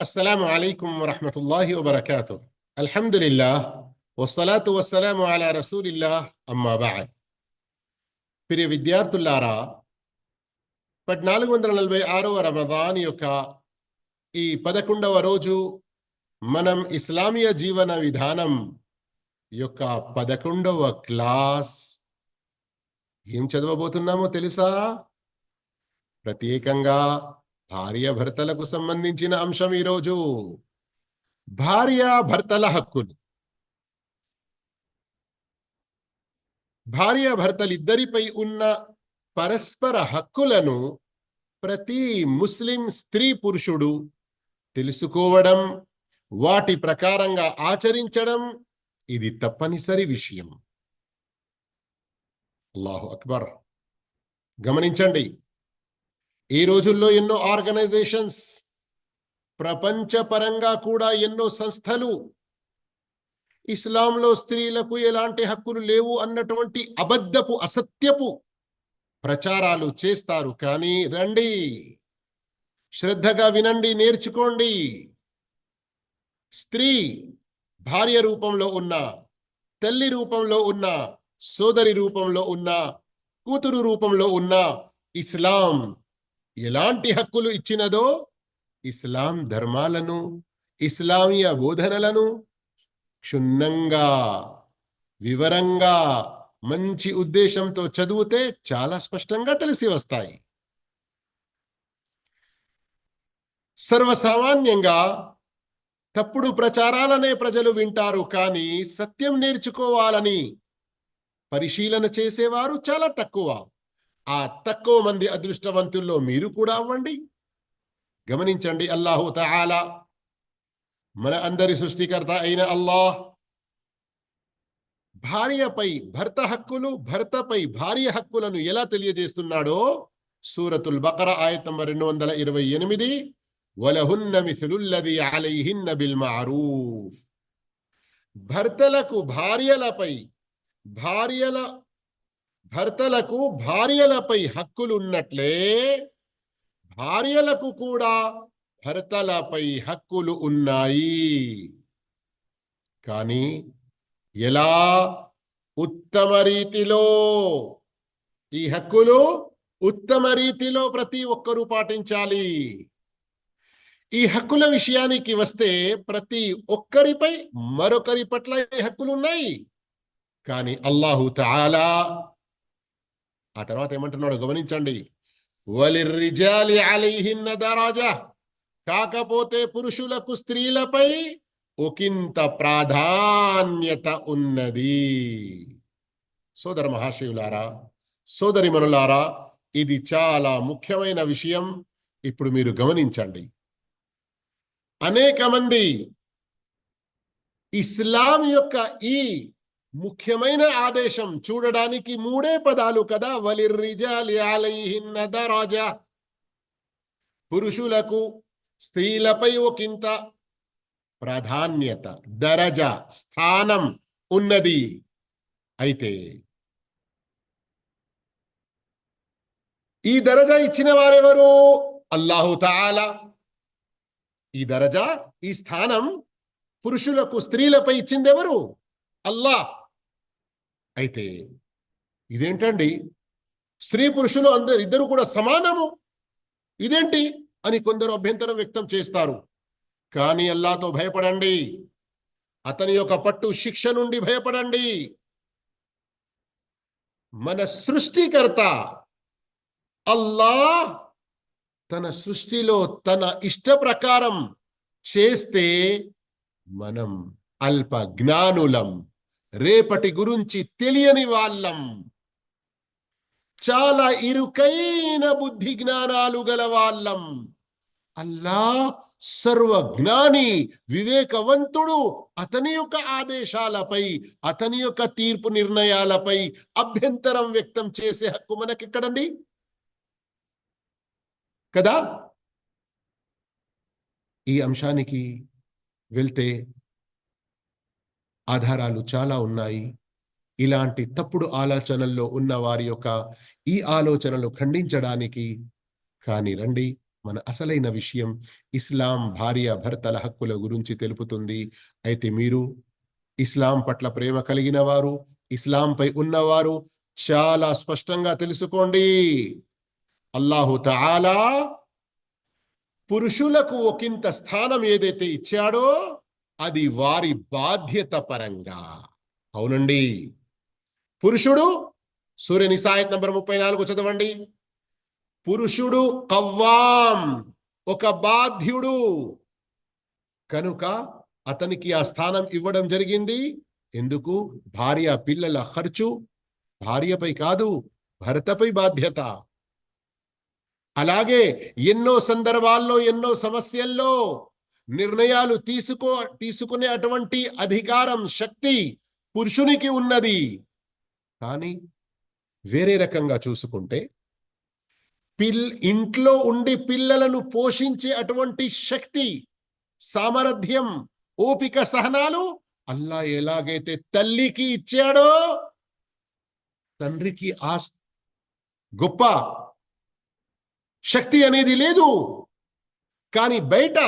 السلام عليكم ورحمة الله وبركاته الحمد لله والصلاة والسلام على رسول الله أما بعد ప్రియ విద్యార్థులారా పద్నాలుగు వందల నలభై ఆరవ రమదాన్ యొక్క ఈ పదకొండవ రోజు మనం ఇస్లామియ జీవన విధానం యొక్క పదకొండవ క్లాస్ ఏం చదవబోతున్నామో తెలుసా ప్రత్యేకంగా భార్య భర్తలకు సంబంధించిన అంశం ఈరోజు. భార్య భర్తల హక్కులు. భార్య భర్తలిద్దరిపై ఉన్న పరస్పర హక్కులను ప్రతి ముస్లిం స్త్రీ పురుషుడు తెలుసుకోవడం వాటి ప్రకారంగా ఆచరించడం ఇది తప్పనిసరి విషయం. అల్లాహు అక్బర్. గమనించండి ఈ రోజుల్లో ఎన్నో ఆర్గనైజేషన్స్ ప్రపంచపరంగా కూడా ఎన్నో సంస్థలు ఇస్లాంలో స్త్రీలకు ఎలాంటి హక్కులు లేవు అన్నటువంటి అబద్ధపు అసత్యపు ప్రచారాలు చేస్తారు. కానీ రండి శ్రద్ధగా వినండి నేర్చుకోండి. స్త్రీ భార్య రూపంలో ఉన్న తల్లి రూపంలో ఉన్న సోదరి రూపంలో ఉన్న కూతురు రూపంలో ఉన్న ఇస్లాం ఎలాంటి హక్కులు ఇచ్చినదో ఇస్లాం ధర్మాలను ఇస్లామీయ బోధనలను క్షుణ్ణంగా వివరంగా మంచి ఉద్దేశంతో చదివితే చాలా స్పష్టంగా తెలిసి వస్తాయి. సర్వసామాన్యంగా తప్పుడు ప్రచారాలనే ప్రజలు వింటారు కానీ సత్యం నేర్చుకోవాలని పరిశీలన చేసేవారు చాలా తక్కువ. ఆ తక్కువ మంది అదృష్టవంతుల్లో మీరు కూడా అవ్వండి. గమనించండి అల్లాహు తఆలా మన అందరి సృష్టికర్త అయిన అల్లాహ్ భార్యపై భర్త హక్కులు భర్తపై భార్య హక్కులను ఎలా తెలియజేస్తున్నాడో సూరతుల్ బకర ఆయత నంబర్ రెండు వందల ఇరవై ఎనిమిది. వలహున్న మిథులుల్లది అలైహిన్న బిల్ మారూఫ్. భర్తలకు భార్యలపై భార్యల భర్తలకు భార్యలపై హక్కులు ఉన్నట్లే భార్యలకు కూడా భర్తలపై హక్కులు ఉన్నాయి. కానీ ఎలా ఉత్తమ రీతిలో ఈ హక్కులు ఉత్తమ రీతిలో ప్రతి ఒక్కరూ పాటించాలి? ఈ హక్కుల విషయానికి వస్తే ప్రతి ఒక్కరిపై మరొకరి పట్ల ఈ హక్కులు ఉన్నాయి కానీ అల్లాహు తాలా ఆ తర్వాత ఏమంటున్నాడు? గమనించండి. వలిర్రిజాలి అలైహిన్న దరాజా. కాకపోతే పురుషులకు స్త్రీలపై ఒకంత ప్రాధాన్యత ఉన్నది. సోదర మహాశివులారా సోదరి మనులారా ఇది చాలా ముఖ్యమైన విషయం. ఇప్పుడు మీరు గమనించండి. అనేక మంది ఇస్లాం యొక్క ఈ ముఖ్యమైన ఆదేశం. చూడడానికి మూడే పదాలు కదా. వలిర్రిజాలి దరాజా పురుషులకు స్త్రీలపై ఒకంత ప్రాధాన్యత దరజ స్థానం ఉన్నది. అయితే ఈ దరజ ఇచ్చిన వారెవరు? అల్లాహు తాలా. ఈ దరజ ఈ స్థానం పురుషులకు స్త్రీలపై ఇచ్చిందెవరు? అల్లాహ్. అల్లా అయితే ఇదేంటండి? స్త్రీ పురుషులు అందరు ఇద్దరు కూడా సమానము. ఇదేంటి? అని కొందరు అభ్యంతరం వ్యక్తం చేస్తారు. కానీ అల్లాతో భయపడండి. అతని యొక్క పట్టు శిక్ష నుండి భయపడండి. మన సృష్టికర్త అల్లా తన సృష్టిలో తన ఇష్ట ప్రకారం చేస్తే మనం అల్ప జ్ఞానులం రేపటి గురించి తెలియని వాళ్ళం. చాలా ఇరుకైన బుద్ధి జ్ఞానాలు గల వాళ్ళం. అల్లా సర్వజ్ఞాని వివేకవంతుడు అతని యొక్క ఆదేశాలపై అతని యొక్క తీర్పు నిర్ణయాలపై అభ్యంతరం వ్యక్తం చేసే హక్కు మనకెక్కడండి? కదా? ఈ అంశానికి వెళ్తే ఆధారాలు చాలా ఉన్నాయి. ఇలాంటి తప్పుడు ఆలోచనల్లో ఉన్న వారి యొక్క ఈ ఆలోచనలు ఖండించడానికి కానీ రండి మన అసలైన విషయం ఇస్లాం భార్య భర్తల హక్కుల గురించి తెలుపుతుంది. అయితే మీరు ఇస్లాం పట్ల ప్రేమ కలిగిన వారు ఇస్లాంపై ఉన్నవారు చాలా స్పష్టంగా తెలుసుకోండి. అల్లాహు తాలా పురుషులకు ఒకంత స్థానం ఏదైతే ఇచ్చాడో అది వారి బాధ్యత పరంగా అవునండి. పురుషుడు సూర్య నిసాయత్ నంబర్ ముప్పై నాలుగు చదవండి. పురుషుడు కవ్వాం ఒక బాధ్యుడు. కనుక అతనికి ఆ స్థానం ఇవ్వడం జరిగింది. ఎందుకు? భార్య పిల్లల ఖర్చు. భార్యపై కాదు భర్తపై బాధ్యత. అలాగే ఎన్నో సందర్భాల్లో ఎన్నో సమస్యల్లో నిర్ణయాలు తీసుకో తీసుకునే అటువంటి అధికారం శక్తి పురుషునికి ఉన్నది. కానీ వేరే రకంగా చూసుకుంటే పిల్ ఇంట్లో ఉండి పిల్లలను పోషించే అటువంటి శక్తి సామర్థ్యం ఓపిక సహనాలు అల్లా ఎలాగైతే తల్లికి ఇచ్చాడో తండ్రికి ఆ గొప్ప శక్తి అనేది లేదు. కానీ బయట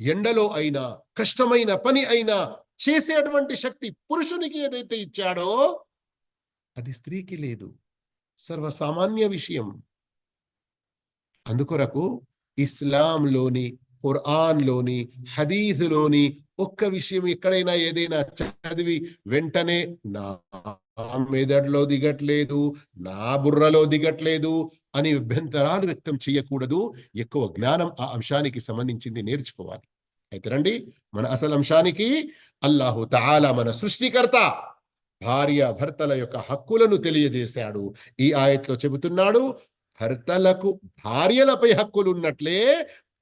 ఎండలో అయినా కష్టమైన పని అయినా చేసేటువంటి శక్తి పురుషునికి ఏదైతే ఇచ్చాడో అది స్త్రీకి లేదు. సర్వసామాన్య విషయం. అందుకొరకు ఇస్లాంలోని ఖురాన్లోని హదీదులోని ఒక్క విషయం ఎక్కడైనా ఏదైనా చదివి వెంటనే నా మెదడులో దిగట్లేదు నా బుర్రలో దిగట్లేదు అని అభ్యంతరాలు వ్యక్తం చేయకూడదు. ఎక్కువ జ్ఞానం ఆ అంశానికి సంబంధించింది నేర్చుకోవాలి. అయితే రండి మన అసలు అంశానికి అల్లాహు తాలా మన సృష్టికర్త భార్య భర్తల యొక్క హక్కులను తెలియజేశాడు. ఈ ఆయట్లో చెబుతున్నాడు భర్తలకు భార్యలపై హక్కులు ఉన్నట్లే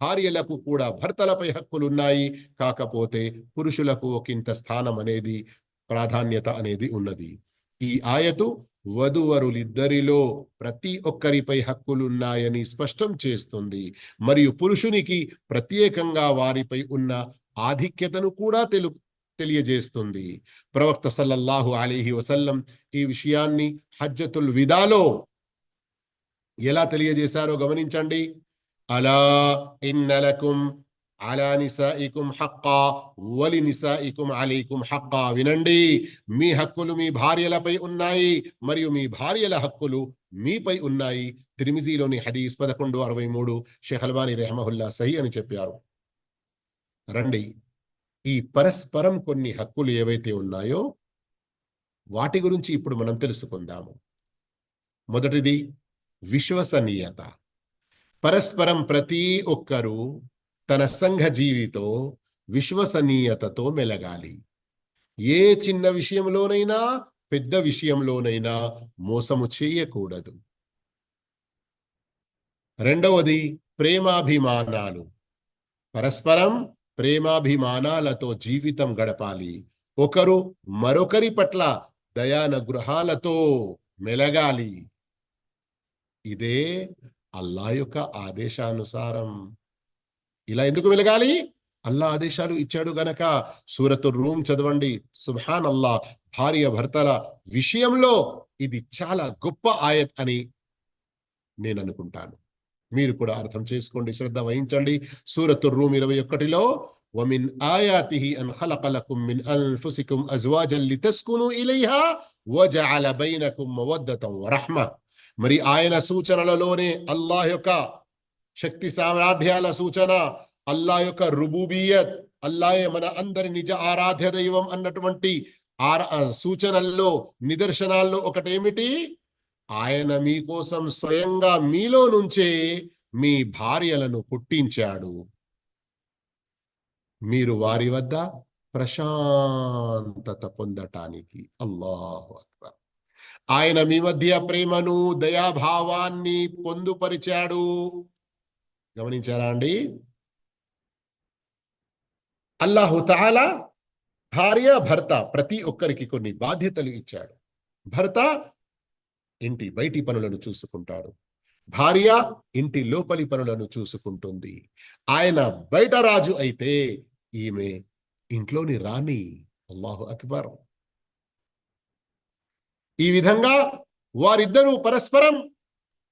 భార్యలకు కూడా భర్తలపై హక్కులు ఉన్నాయి కాకపోతే పురుషులకు ఒకంత స్థానం అనేది ప్రాధాన్యత అనేది ఉన్నది. ఈ ఆయతు వధువరులిద్దరిలో ప్రతి ఒక్కరిపై హక్కులున్నాయని స్పష్టం చేస్తుంది. మరియు పురుషునికి ప్రత్యేకంగా వారిపై ఉన్న ఆధిక్యతను కూడా తెలు తెలియజేస్తుంది. ప్రవక్త సల్లల్లాహు అలీహి వసల్లం ఈ విషయాన్ని హజ్జతుల్ విదాలో ఎలా తెలియజేశారో గమనించండి. అలా ఇన్నలకుం అలా నిసాయికుం హక్కా వలి నిసాయికుం అలీకుం హక్కా వినండి మీ హక్కులు మీ భార్యలపై ఉన్నాయి మరియు మీ భార్యల హక్కులు మీపై ఉన్నాయి తిరిమిజీలోని హదీస్ పదకొండు అరవై మూడు షెహల్వాని రెహమహుల్లా సహి అని చెప్పారు రండి ఈ పరస్పరం కొన్ని హక్కులు ఏవైతే ఉన్నాయో వాటి గురించి ఇప్పుడు మనం తెలుసుకుందాము మొదటిది విశ్వసనీయత పరస్పరం ప్రతి ఒక్కరూ తన సంఘ జీవితో విశ్వసనీయతతో మెలగాలి. ఏ చిన్న విషయంలోనైనా పెద్ద విషయంలోనైనా మోసము చేయకూడదు. రెండవది ప్రేమాభిమానాలు. పరస్పరం ప్రేమాభిమానాలతో జీవితం గడపాలి. ఒకరు మరొకరి పట్ల దయాన గృహాలతో మెలగాలి. ఇదే అల్లా యొక్క ఆదేశానుసారం. ఇలా ఎందుకు వెలగాలి? అల్లా ఆదేశాలు ఇచ్చాడు గనక. సూరత్ రూమ్ చదవండి. సుభాన్ అల్లా భార్య భర్తల విషయంలో ఇది చాలా గొప్ప ఆయత్ అని నేను అనుకుంటాను. మీరు కూడా అర్థం చేసుకోండి శ్రద్ధ వహించండి. సూరత్ రూమ్ ఇరవై ఒకటిలో వమిన్ خلق لكم من మిన్ أزواجا لتسكنوا إليها ఇలైహా بينكم مودة ورحمة مري మరి ఆయన సూచనలలోనే الله యొక్క శక్తి సామ్రాధ్యాల సూచన. అల్లా యొక్క రుబూబియత్. అల్లాయే మన అందరి నిజ ఆరాధ్య దైవం అన్నటువంటి ఆరా సూచనల్లో నిదర్శనాల్లో ఒకటేమిటి? ఆయన మీకోసం స్వయంగా మీలో నుంచే మీ భార్యలను పుట్టించాడు. మీరు వారి వద్ద ప్రశాంతత పొందటానికి అల్లాహు అక్బర్. ఆయన మీ మధ్య ప్రేమను దయాభావాన్ని పొందుపరిచాడు. గమనించారా అండి? అల్లాహు తాలా భార్య భర్త ప్రతి ఒక్కరికి కొన్ని బాధ్యతలు ఇచ్చాడు. భర్త ఇంటి బయటి పనులను చూసుకుంటాడు. భార్య ఇంటి లోపలి పనులను చూసుకుంటుంది. ఆయన బయట రాజు అయితే ఈమె ఇంట్లోని రాణి. అల్లాహు అక్బర్. ఈ విధంగా వారిద్దరూ పరస్పరం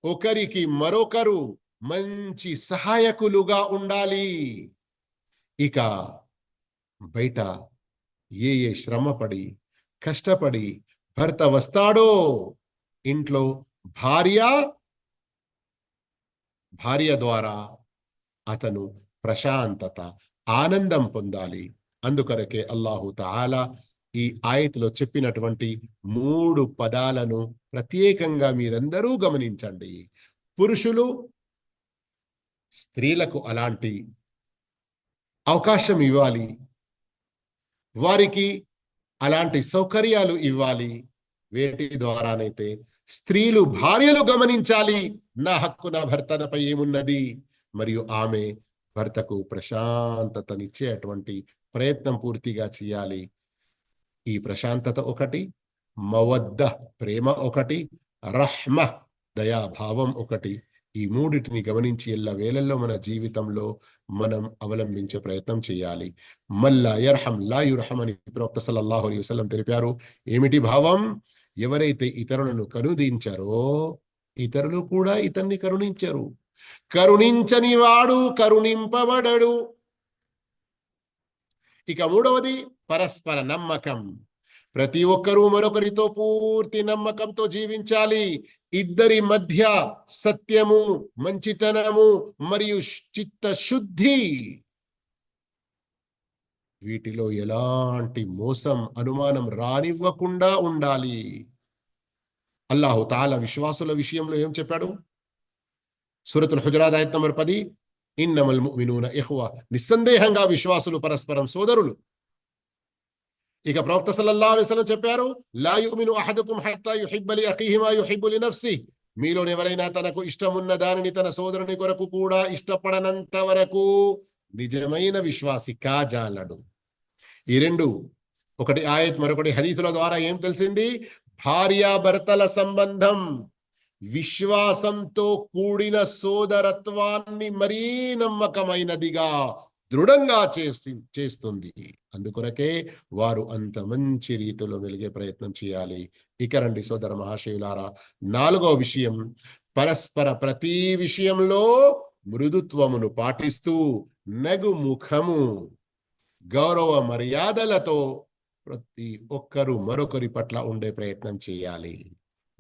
ఒకరికి మరొకరు మంచి సహాయకులుగా ఉండాలి. ఇక బయట ఏ ఏ శ్రమపడి కష్టపడి భర్త వస్తాడో ఇంట్లో భార్య భార్య ద్వారా అతను ప్రశాంతత ఆనందం పొందాలి. అందుకొరకే అల్లాహు తాలా ఈ ఆయతిలో చెప్పినటువంటి మూడు పదాలను ప్రత్యేకంగా మీరందరూ గమనించండి. పురుషులు స్త్రీలకు అలాంటి అవకాశం ఇవ్వాలి. వారికి అలాంటి సౌకర్యాలు ఇవ్వాలి. వేటి ద్వారానైతే స్త్రీలు భార్యలు గమనించాలి. నా హక్కు నా భర్తనపై ఏమున్నది? మరియు ఆమె భర్తకు ప్రశాంతతనిచ్చేటువంటి ప్రయత్నం పూర్తిగా చేయాలి. ఈ ప్రశాంతత ఒకటి మవద్ద ప్రేమ ఒకటి రహ్మ దయాభావం ఒకటి. ఈ మూడిటిని గమనించి ఎల్ల వేళల్లో మన జీవితంలో మనం అవలంబించే ప్రయత్నం చేయాలి. మల్లా యర్హం లా యుర్హం అని ప్రవక్త సల్లల్లాహు అలీ వసలం తెలిపారు. ఏమిటి భావం? ఎవరైతే ఇతరులను కరుణించారో ఇతరులు కూడా ఇతన్ని కరుణించరు. కరుణించని వాడు కరుణింపబడడు. ఇక మూడవది పరస్పర నమ్మకం. ప్రతి ఒక్కరూ మరొకరితో పూర్తి నమ్మకంతో జీవించాలి. ఇద్దరి మధ్య సత్యము మంచితనము మరియు చిత్తశుద్ధి. వీటిలో ఎలాంటి మోసం అనుమానం రానివ్వకుండా ఉండాలి. అల్లాహు తాల విశ్వాసుల విషయంలో ఏం చెప్పాడు? సురతుల్ హుజరాద్ ఆయత్ నంబర్ పది ఇన్నమల్ ముమినూన ఇహ్వ. నిస్సందేహంగా విశ్వాసులు పరస్పరం సోదరులు. ఇక ప్రవక్త సల్లల్లా అలైహి చెప్పారు లా అహదుకుం హత్తా యుహిబ్బ లి అఖీహి నఫ్సి. మీలో ఎవరైనా తనకు ఇష్టమున్న దానిని తన సోదరుని కొరకు కూడా ఇష్టపడనంత వరకు నిజమైన విశ్వాసి కాజాలడు ఈ రెండు ఒకటి ఆయత్ మరొకటి హదీతుల ద్వారా ఏం తెలిసింది? భార్యాభర్తల సంబంధం విశ్వాసంతో కూడిన సోదరత్వాన్ని మరీ నమ్మకమైనదిగా దృఢంగా చేసి చేస్తుంది. అందుకొరకే వారు అంత మంచి రీతిలో వెలిగే ప్రయత్నం చేయాలి. ఇక రండి సోదర మహాశయులారా నాలుగో విషయం పరస్పర ప్రతి విషయంలో మృదుత్వమును పాటిస్తూ నగుముఖము గౌరవ మర్యాదలతో ప్రతి ఒక్కరు మరొకరి పట్ల ఉండే ప్రయత్నం చేయాలి.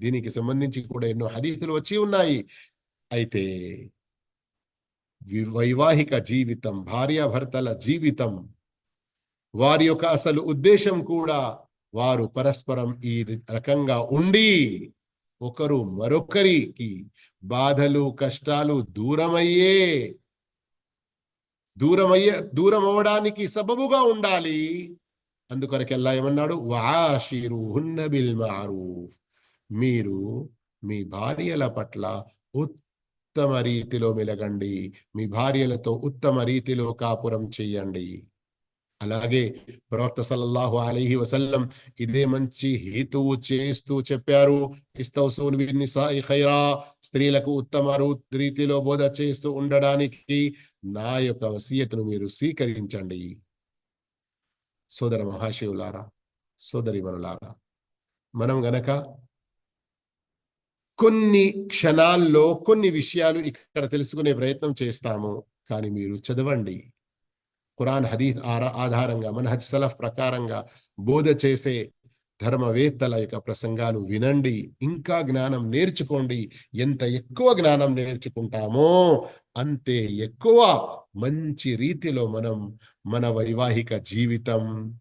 దీనికి సంబంధించి కూడా ఎన్నో హదీతులు వచ్చి ఉన్నాయి. అయితే వైవాహిక జీవితం భార్యాభర్తల జీవితం. వారి యొక్క అసలు ఉద్దేశం కూడా వారు పరస్పరం ఈ రకంగా ఉండి ఒకరు మరొకరికి బాధలు కష్టాలు దూరమయ్యే దూరమయ్యే దూరం అవడానికి సబబుగా ఉండాలి. అందుకొరకెల్లా ఏమన్నాడు? వాషిరు బిల్ మారు మీరు మీ భార్యల పట్ల ఉత్తమ రీతిలో మెలగండి మీ భార్యలతో ఉత్తమ రీతిలో కాపురం చెయ్యండి. అలాగే ప్రవక్త సల్లల్లాహు అలీహి వసల్లం ఇదే మంచి హేతువు చేస్తూ చెప్పారు. ఖైరా స్త్రీలకు ఉత్తమ రీతిలో బోధ చేస్తూ ఉండడానికి నా యొక్క వసీయతను మీరు స్వీకరించండి. సోదర మహాశివులారా సోదరి మనులారా మనం గనక కొన్ని క్షణాల్లో కొన్ని విషయాలు ఇక్కడ తెలుసుకునే ప్రయత్నం చేస్తాము. కానీ మీరు చదవండి. ఖురాన్ హదీఫ్ ఆధారంగా మనహజ్ సలఫ్ ప్రకారంగా బోధ చేసే ధర్మవేత్తల యొక్క ప్రసంగాలు వినండి. ఇంకా జ్ఞానం నేర్చుకోండి. ఎంత ఎక్కువ జ్ఞానం నేర్చుకుంటామో అంతే ఎక్కువ మంచి రీతిలో మనం మన వైవాహిక జీవితం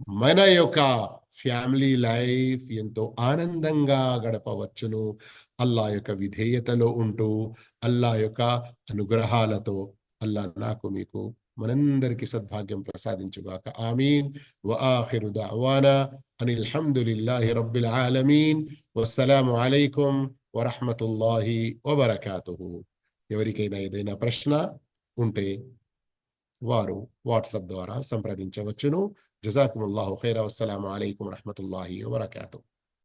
మన యొక్క ఫ్యామిలీ లైఫ్ ఎంతో ఆనందంగా గడపవచ్చును. అల్లా యొక్క విధేయతలో ఉంటూ అల్లా యొక్క అనుగ్రహాలతో అల్లా నాకు మీకు మనందరికి సద్భాగ్యం ప్రసాదించుగాక. ఆమీన్. వఆఖిరు దఅవానా అనిల్ హమ్దులిల్లాహి రబ్బిల్ ఆలమీన్. వస్సలాము అలైకుం వరహ్మతుల్లాహి వబరకాతుహు. ఎవరికైనా ఏదైనా ప్రశ్న ఉంటే వారు వాట్సాప్ ద్వారా సంప్రదించవచ్చును. జజాకుముల్లాహు ఖైర్ అస్సలం అలైకుం వరహమతుల్లాహి వరకాతూ